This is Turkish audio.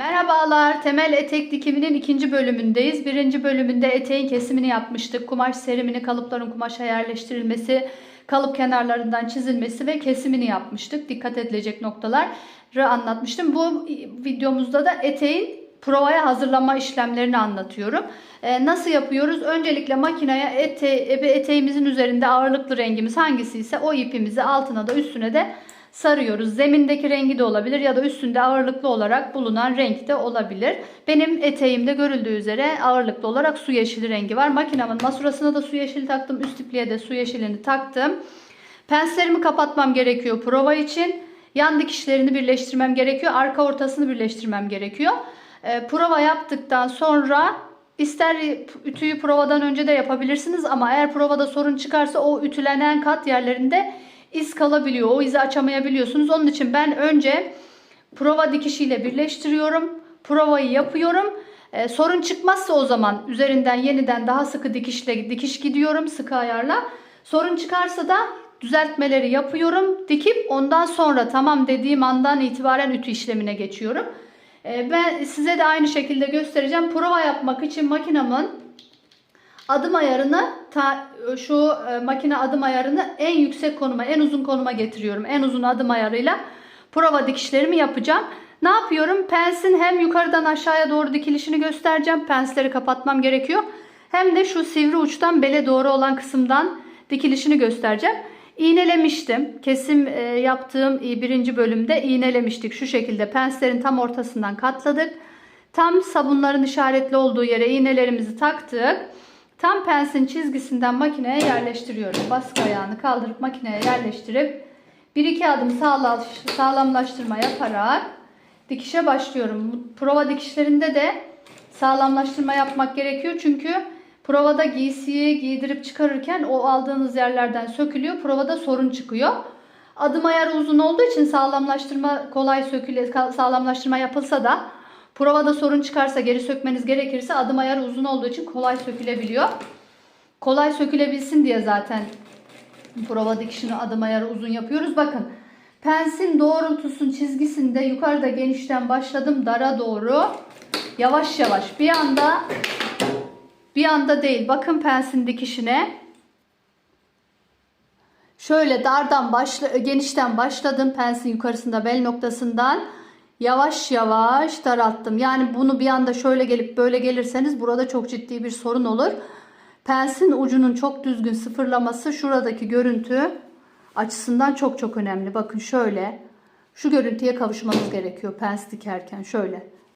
Merhabalar, temel etek dikiminin ikinci bölümündeyiz. Birinci bölümünde eteğin kesimini yapmıştık. Kumaş serimini, kalıpların kumaşa yerleştirilmesi, kalıp kenarlarından çizilmesi ve kesimini yapmıştık. Dikkat edilecek noktaları anlatmıştım. Bu videomuzda da eteğin provaya hazırlama işlemlerini anlatıyorum. Ee, nasıl yapıyoruz? Öncelikle makineye ete, eteğimizin üzerinde ağırlıklı rengimiz hangisi ise o ipimizi altına da üstüne de sarıyoruz. Zemindeki rengi de olabilir ya da üstünde ağırlıklı olarak bulunan renk de olabilir. Benim eteğimde görüldüğü üzere ağırlıklı olarak su yeşili rengi var. Makinemin masurasına da su yeşili taktım. Üst ipliğe de su yeşilini taktım. Penslerimi kapatmam gerekiyor prova için. Yan dikişlerini birleştirmem gerekiyor. Arka ortasını birleştirmem gerekiyor. E, prova yaptıktan sonra ister ütüyü provadan önce de yapabilirsiniz ama eğer provada sorun çıkarsa o ütülenen kat yerlerinde iz kalabiliyor. O izi açamayabiliyorsunuz. Onun için ben önce prova dikişiyle birleştiriyorum. Provayı yapıyorum. Ee, sorun çıkmazsa o zaman üzerinden yeniden daha sıkı dikişle dikiş gidiyorum sıkı ayarla. Sorun çıkarsa da düzeltmeleri yapıyorum. Dikip ondan sonra tamam dediğim andan itibaren ütü işlemine geçiyorum. Ee, ben size de aynı şekilde göstereceğim. Prova yapmak için makinamın adım ayarını ta, şu e, makine adım ayarını en yüksek konuma, en uzun konuma getiriyorum. En uzun adım ayarıyla prova dikişlerimi yapacağım. Ne yapıyorum? Pensin hem yukarıdan aşağıya doğru dikilişini göstereceğim. Pensleri kapatmam gerekiyor. Hem de şu sivri uçtan bele doğru olan kısımdan dikilişini göstereceğim. İğnelemiştim. Kesim e, yaptığım birinci bölümde iğnelemiştik. Şu şekilde penslerin tam ortasından katladık. Tam sabunların işaretli olduğu yere iğnelerimizi taktık. Tam pensin çizgisinden makineye yerleştiriyorum. Baskı ayağını kaldırıp makineye yerleştirip 1-2 adım sağlamlaştırma yaparak dikişe başlıyorum. Prova dikişlerinde de sağlamlaştırma yapmak gerekiyor. Çünkü provada giysiyi giydirip çıkarırken o aldığınız yerlerden sökülüyor. Provada sorun çıkıyor. Adım ayarı uzun olduğu için sağlamlaştırma kolay söküle sağlamlaştırma yapılsa da Provada sorun çıkarsa geri sökmeniz gerekirse adım ayarı uzun olduğu için kolay sökülebiliyor. Kolay sökülebilsin diye zaten prova dikişini adım ayarı uzun yapıyoruz. Bakın pensin doğrultusun çizgisinde yukarıda genişten başladım dara doğru. Yavaş yavaş bir anda bir anda değil. Bakın pensin dikişine. Şöyle dardan başla, genişten başladım pensin yukarısında bel noktasından yavaş yavaş daralttım. Yani bunu bir anda şöyle gelip böyle gelirseniz burada çok ciddi bir sorun olur. Pensin ucunun çok düzgün sıfırlaması şuradaki görüntü açısından çok çok önemli. Bakın şöyle şu görüntüye kavuşmanız gerekiyor pens dikerken şöyle.